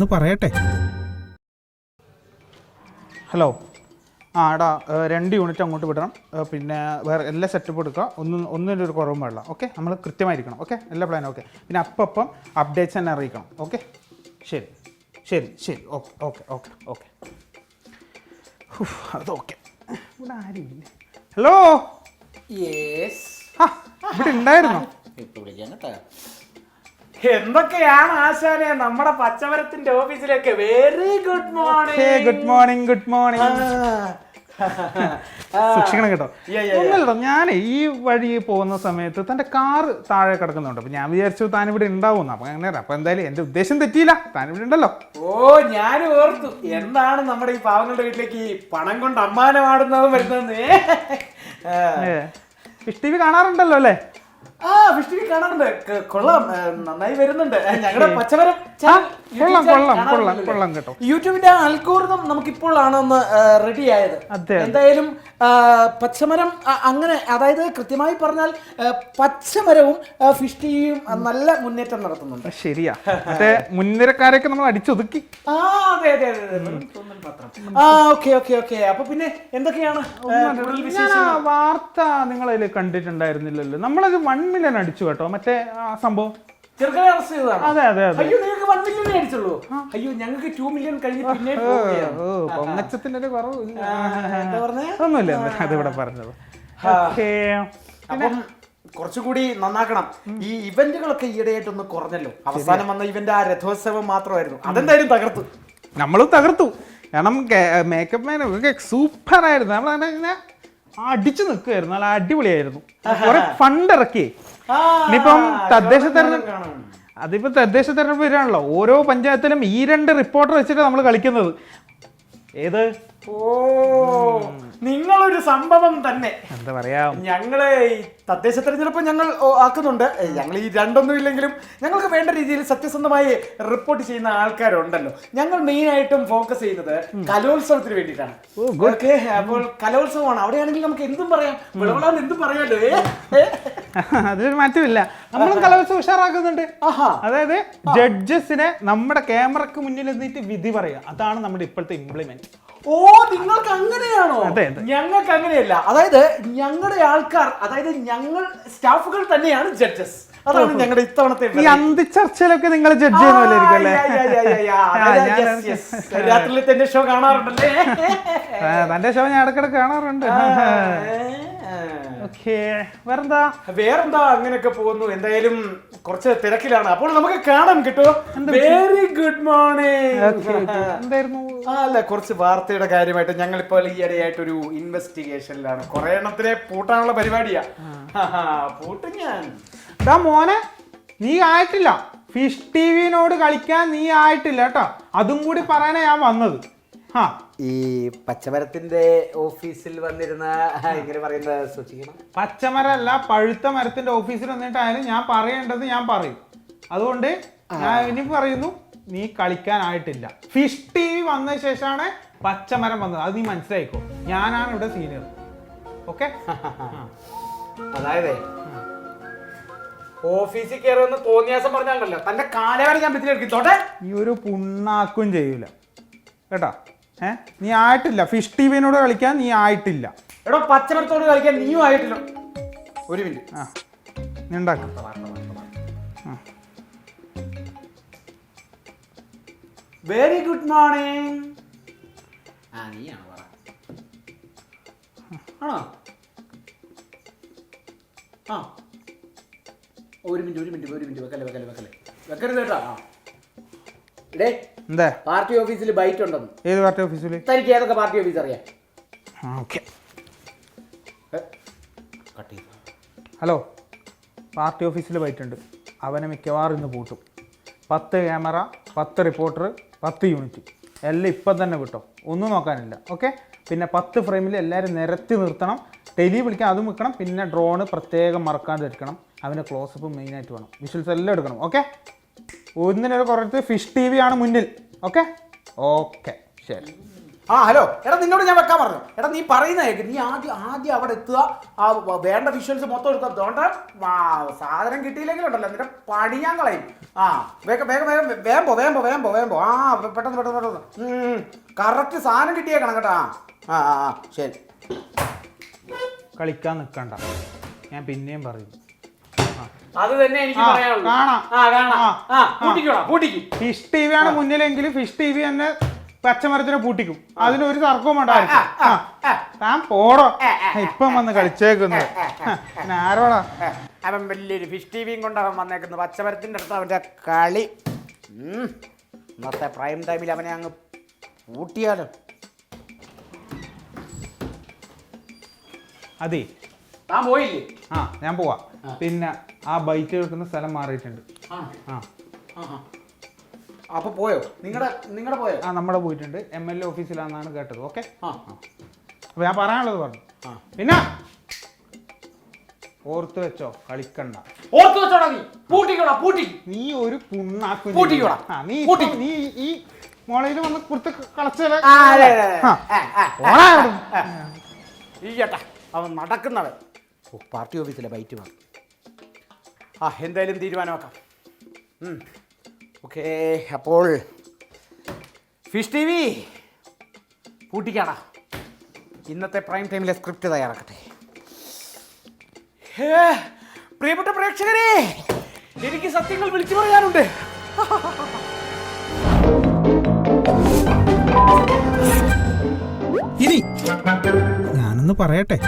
ഞാനൊന്ന് പറയട്ടെ. ഹലോ. ആ എടാ രണ്ട് യൂണിറ്റ് അങ്ങോട്ട് വിടണം. പിന്നെ വേറെ എല്ലാ സെറ്റപ്പ് എടുക്കുക ഒന്നും ഒന്നിന്റെ ഒരു കുറവും വേണ്ട ഓക്കെ? നമ്മൾ കൃത്യമായിരിക്കണം ഓക്കെ? എല്ലാ പ്ലാനും ഓക്കെ. പിന്നെ അപ്പം അപ്ഡേറ്റ്സ് തന്നെ അറിയിക്കണം ഓക്കെ? ശരി ശരി ശരി. Okay okay okay. ഓക്കെ അത് ഓക്കെ. ഇവിടെ ആരുമില്ല ഹലോ? യെസ് ആ ഇവിടെ ഉണ്ടായിരുന്നോ? ഇപ്പൊ വിളിക്കാൻ കേട്ടോ. എന്തൊക്കെയാണ് ആശാനെ? നമ്മുടെ പച്ചമരത്തിന്റെ ഓഫീസിലേക്ക് very good morning good morning good morning സൂക്ഷിക്കണം കേട്ടോ. ഒന്നല്ലോ ഞാൻ ഈ വഴി പോകുന്ന സമയത്ത് തന്റെ കാറ് താഴെ കിടക്കുന്നുണ്ട്. അപ്പൊ ഞാൻ വിചാരിച്ചു താൻ ഇവിടെ ഉണ്ടാവും അപ്പൊ അങ്ങനെ അപ്പൊ എന്തായാലും എന്റെ ഉദ്ദേശം തെറ്റിയില്ല. താൻ ഇവിടെ ഉണ്ടല്ലോ. ഓ ഞാൻ ഓർത്തു. എന്താണ് നമ്മുടെ ഈ പാവങ്ങളുടെ വീട്ടിലേക്ക് ഈ പണം കൊണ്ട് അമ്മാനമാടുന്നതും വരുന്നതെന്ന്? ടി വി കാണാറുണ്ടല്ലോ അല്ലേ? ആ വിഷ്ണു കാണാറുണ്ട്. ക- കൊള്ളാം. ഏ, നന്നായി വരുന്നുണ്ട്. ഏ, ഞങ്ങളുടെ പച്ചമരം ആ, കൊള്ളാം കൊള്ളാം കൊള്ളാം കൊള്ളാം കേട്ടോ. യൂട്യൂബിന്റെ അൽഗോറിതം നമുക്കിപ്പോൾ ഒന്ന് റെഡി ആയത്. അതെ. എന്തായാലും ആ, പച്ചമരം ആ, അങ്ങനെ അതായത് കൃത്യമായി പറഞ്ഞാൽ ആ, പച്ചമരവും ആ, ഫിഷ് ടിവിയും ആ, നല്ല മുന്നേറ്റം നടത്തുന്നുണ്ട്. ശരിയാ. മറ്റേ മുൻനിരക്കാരെയൊക്കെ നമ്മൾ അടിച്ചൊതുക്കി. ആ അതെ അതെ അതെ, അതെ. വെറും തോന്നൽ മാത്രം. ആ ഓക്കെ ഓക്കെ ഓക്കെ. അപ്പൊ പിന്നെ എന്തൊക്കെയാണ് ആ, കൂടുതൽ ഞാൻ വിശേഷങ്ങൾ? ആ വാർത്ത നിങ്ങളതിൽ കണ്ടിട്ടുണ്ടായിരുന്നില്ലല്ലോ. നമ്മളത് വൺ മില്യൺ അടിച്ചു കേട്ടോ. മറ്റേ ആ സംഭവം. ചെറുക്കനെ അറസ്റ്റ് ചെയ്തതാണോ? അതെ അതെ അതെ. അയ്യോ നിങ്ങൾക്ക് വൺ മില്യൺ അടിച്ചുള്ളൂ. അയ്യോ ഞങ്ങൾക്ക് ടു മില്യൺ കഴിഞ്ഞ് പിന്നെ ഓ ഓ പൊങ്ങച്ചത്തിന്റെ ഒരു കുറവില്ല. എന്താ പറഞ്ഞേ? ഒന്നുമില്ല ഒന്നുമില്ല. അതിവിടെ പറഞ്ഞത് ആ. ഓക്കേ. അപ്പം കുറച്ചുകൂടി നന്നാക്കണം. ഈ ഇവന്റുകളൊക്കെ ഈയിടെയായിട്ടൊന്ന് കുറഞ്ഞല്ലോ. അവസാനം വന്ന ഇവന്റ് ആ രഥോത്സവം മാത്രമായിരുന്നു. അതെന്തായാലും തകർത്തു. നമ്മളും തകർത്തു. കാരണം മേക്കപ്പ് മാൻ ഒക്കെ സൂപ്പർ ആയിരുന്നു. നമ്മൾ ഇങ്ങനെ അടിച്ചു നിൽക്കുമായിരുന്നു നല്ല അടിപൊളിയായിരുന്നു. കുറെ ഫണ്ട് ഇറക്കി. ഇനിയിപ്പം തദ്ദേശ തെരഞ്ഞെടുപ്പ് അതിപ്പോ തദ്ദേശ തെരഞ്ഞെടുപ്പ് വരികയാണല്ലോ ഓരോ പഞ്ചായത്തിലും ഈ രണ്ട് റിപ്പോർട്ടർ വെച്ചിട്ട് നമ്മൾ കളിക്കുന്നത്. ഏത്? ഓ നിങ്ങളൊരു സംഭവം തന്നെ. എന്താ പറയാ? ഞങ്ങൾ തദ്ദേശ തെരഞ്ഞെടുപ്പ് ഞങ്ങൾ ആക്കുന്നുണ്ട്. ഞങ്ങൾ ഈ രണ്ടൊന്നും ഇല്ലെങ്കിലും ഞങ്ങൾക്ക് വേണ്ട രീതിയിൽ സത്യസന്ധമായി റിപ്പോർട്ട് ചെയ്യുന്ന ആൾക്കാരുണ്ടല്ലോ. ഞങ്ങൾ മെയിൻ ആയിട്ടും ഫോക്കസ് ചെയ്യുന്നത് കലോത്സവത്തിന് വേണ്ടിയിട്ടാണ്. ഓക്കെ അപ്പോൾ കലോത്സവമാണ്. അവിടെയാണെങ്കിൽ നമുക്ക് എന്തും പറയാം. വിളവളാൻ എന്തും പറയാലോ? അതിലൊരു മാറ്റമില്ല. നമ്മളും കലോത്സവം ഉഷാറാക്കുന്നുണ്ട്. ആഹാ. അതായത് ജഡ്ജസിനെ നമ്മുടെ ക്യാമറക്ക് മുന്നിൽ എന്നിട്ട് വിധി പറയുക. അതാണ് നമ്മുടെ ഇപ്പോഴത്തെ ഇംപ്ലിമെന്റ് ഓ നിങ്ങൾക്ക് അങ്ങനെയാണോ. ഞങ്ങൾക്ക് അങ്ങനെയല്ല അതായത് ഞങ്ങളുടെ ആൾക്കാർ അതായത് ഞങ്ങൾ സ്റ്റാഫുകൾ തന്നെയാണ് ജഡ്ജസ്. അതാണ് ഞങ്ങളുടെ ഇത്തവണത്തെ ഈ അന്തിച്ചർച്ചയിലൊക്കെ നിങ്ങൾ ജഡ്ജ് ചെയ്യുന്ന പോലെ ഇരിക്കും. രാത്രിയിലത്തെ എന്റെ ഷോ കാണാറുണ്ടല്ലേ? തന്റെ ഷോ ഞാൻ ഇടക്കിടക്ക് കാണാറുണ്ട്. ഓക്കേ വേറെന്താ? വേറെന്താ അങ്ങനെയൊക്കെ പോകുന്നു. എന്തായാലും കുറച്ച് തിരക്കിലാണ്. അപ്പോൾ നമുക്ക് കാണാം കിട്ടോ. വെരി ഗുഡ് മോർണിംഗ് എന്തായിരുന്നു? അല്ല കുറച്ച് വാർത്തയുടെ കാര്യമായിട്ട് ഞങ്ങൾ ഇപ്പോൾ ഈയിടെയായിട്ട് ഒരു ഇൻവെസ്റ്റിഗേഷനിലാണ് കുറെ എണ്ണത്തിനെ പൂട്ടാനുള്ള പരിപാടിയാ. പൂട്ടും ഞാൻ. മോനെ നീ ആയിട്ടില്ല. ഫിഷ് ടി വിനോട് കളിക്കാൻ നീ ആയിട്ടില്ല കേട്ടോ. അതും കൂടി പറയാനാ ഞാൻ വന്നത്. ഈ പച്ചമരത്തിന്റെ ഓഫീസിൽ വന്നിരുന്ന ഇങ്ങനെ പറയുന്നത് സൂക്ഷിക്കണം. പച്ചമരല്ല പഴുത്ത മരത്തിന്റെ ഓഫീസിൽ വന്നിട്ടായാലും ഞാൻ പറയേണ്ടത് ഞാൻ പറയും. അതുകൊണ്ട് ഞാൻ ഇനി പറയുന്നു നീ കളിക്കാനായിട്ടില്ല. ഫിഷ് ടി വി വന്ന ശേഷമാണ് പച്ചമരം വന്നത്. അത് നീ മനസ്സിലായിക്കോ? ഞാനാണ് ഇവിടെ സീനിയർ ഓക്കെ അതായത് ഓഫീസിൽ കയറുമെന്ന് തോന്നിയാസം പറഞ്ഞാണ്ടല്ലോ. തന്റെ കാലവരെ ഞാൻ തോട്ടെ? ഈ ഒരു പുണ്ണാക്കും ചെയ്യൂല. കേട്ടാ? ഏ? നീ ആയിട്ടില്ല. ഫിഷ് ടി വിനോട് കളിക്കാൻ നീ ആയിട്ടില്ല. എടോ പച്ചമരത്തോട് കളിക്കാൻ നീയും ആയിട്ടില്ല. ഒരു മിനിറ്റ്. ആ. നീ ഉണ്ടാക്കും. വെരി ഗുഡ് മോർണിംഗ് ആ. നീയാണ് പറ. ആണോ? ആ. ഒരു മിനിറ്റ് ഒരു മിനിറ്റ് ഒരു മിനിറ്റ്. വെക്കല്ലേ വെക്കല്ലേ വെക്കല്ലേ. വെക്കരുത് കേട്ടോ. ആ. ഇടേ എന്താ? പാർട്ടി ഓഫീസിൽ ബൈറ്റ് ഉണ്ടെന്ന് ഏത് പാർട്ടി ഓഫീസിൽ തനിക്ക് ഏതൊക്കെ പാർട്ടി ഓഫീസ് അറിയാം ഓക്കെ. കട്ട് ചെയ്തു. ഹലോ പാർട്ടി ഓഫീസിൽ ബൈറ്റ് ഉണ്ട് അവനെ മിക്കവാറും ഇന്ന് പൂട്ടും. പത്ത് ക്യാമറ പത്ത് റിപ്പോർട്ടർ പത്ത് യൂണിറ്റ്. എല്ലാം ഇപ്പം തന്നെ കിട്ടും. ഒന്നും നോക്കാനില്ല ഓക്കെ? പിന്നെ പത്ത് ഫ്രെയിമിൽ എല്ലാവരും നിരത്തി നിർത്തണം. ടെലി വിളിക്കാൻ അതും വെക്കണം. പിന്നെ ഡ്രോണ് പ്രത്യേകം മറക്കാതെ എടുക്കണം. അവന്റെ ക്ലോസപ്പ് മെയിനായിട്ട് വേണം. വിഷ്വൽസ് എല്ലാം എടുക്കണം ഓക്കെ? ഒന്നിനൊരു കുറച്ച് ഫിഷ് ടി വി ആണ് മുന്നിൽ. ഓക്കെ ഓക്കെ ശരി. ആ ഹലോ എടാ നിന്നോട് ഞാൻ വെക്കാൻ പറഞ്ഞു. എടാ നീ പറയുന്ന കേക്ക്. നീ ആദ്യം ആദ്യം അവിടെ എത്തുക. ആ വേണ്ട വിഷ്വൽസ് മൊത്തം എടുക്കുക. അതുകൊണ്ട് സാധനം കിട്ടിയില്ലെങ്കിലുണ്ടല്ലോ നിന്റെ പണി ഞാൻ കളയും. ആ വേഗം വേഗം വേഗം വേമ്പോ വേമ്പോ വേമ്പോ പോ വേഗം പോ വേഗം പോ. ആ പെട്ടെന്ന് പെട്ടെന്ന് പെട്ടെന്ന് കറക്റ്റ് സാധനം കിട്ടിയേക്കണം കേട്ടോ. ആ ആ ശരി. കളിക്കാൻ നിൽക്കണ്ട ഞാൻ പിന്നെയും പറയും. അത് തന്നെ എനിക്ക് പറയാനുള്ളൂ. കാണാം. ആ കാണാം. ആ, ആ കൂട്ടിക്കോടാ ഫിഷ് ടി വി ആണ് മുന്നിലെങ്കിൽ ഫിഷ് ടി വി തന്നെ പച്ചമരത്തിനെ പൂട്ടിക്കും. അതിനൊരു തർക്കവും ഉണ്ടായിരിക്കും. താൻ പോടോ. ഇപ്പം വന്ന് കളിച്ചേക്കുന്നു ആരോടാ? അവൻ വലിയൊരു ഫിഷ് ടി വിയും കൊണ്ട് അവൻ വന്നേക്കുന്നത് പച്ചമരത്തിന്റെ അടുത്ത് അവന്റെ കളി. ഉം. ഇന്നത്തെ പ്രൈം ടൈമിൽ അവനെ അങ്ങ് പൂട്ടിയാലോ. അതെ. താൻ പോയില്ലേ? ആ ഞാൻ പോവാ. പിന്നെ ആ ബൈക്ക് വെക്കുന്ന സ്ഥലം മാറിയിട്ടുണ്ട്. ആ. അപ്പൊ പോയോ? നിങ്ങളുടെ നിങ്ങളുടെ പോയോ? ആ നമ്മുടെ പോയിട്ടുണ്ട്. എം എൽ എ ഓഫീസിലാണെന്നാണ് കേട്ടത്. ഓക്കെ അപ്പൊ ഞാൻ പറയാനുള്ളത് പറഞ്ഞു. പിന്നെ? ഓർത്ത് വെച്ചോ കളിക്കണ്ട. ഓർത്തു വെച്ചോടാ നീ. പൂട്ടിക്കോടാ പൂട്ടി. നീ ഒരു പുണ്ണാക്കു പൂട്ടിക്കോടാ. ആ, നീ നീ ഈ മോളയിൽ വന്ന് കുടുത്ത് കളച്ചല്ലേ? ഈ ചേട്ടാ അവൻ നടക്കുന്നവൻ. പാർട്ടി ഓഫീസിലെ ബൈറ്റ് വേണം ആ എന്തായാലും തീരുമാനമാക്കാം. ഓക്കേ അപ്പോൾ ഫിഷ് ടി വി പൂട്ടിക്കാടാ ഇന്നത്തെ പ്രൈം ടൈമിലെ സ്ക്രിപ്റ്റ് തയ്യാറാക്കട്ടെ. പ്രിയപ്പെട്ട പ്രേക്ഷകരെ എനിക്ക് സത്യങ്ങൾ വിളിച്ചു പറയാനുണ്ട്. ഇനി ഞാനൊന്ന് പറയട്ടെ?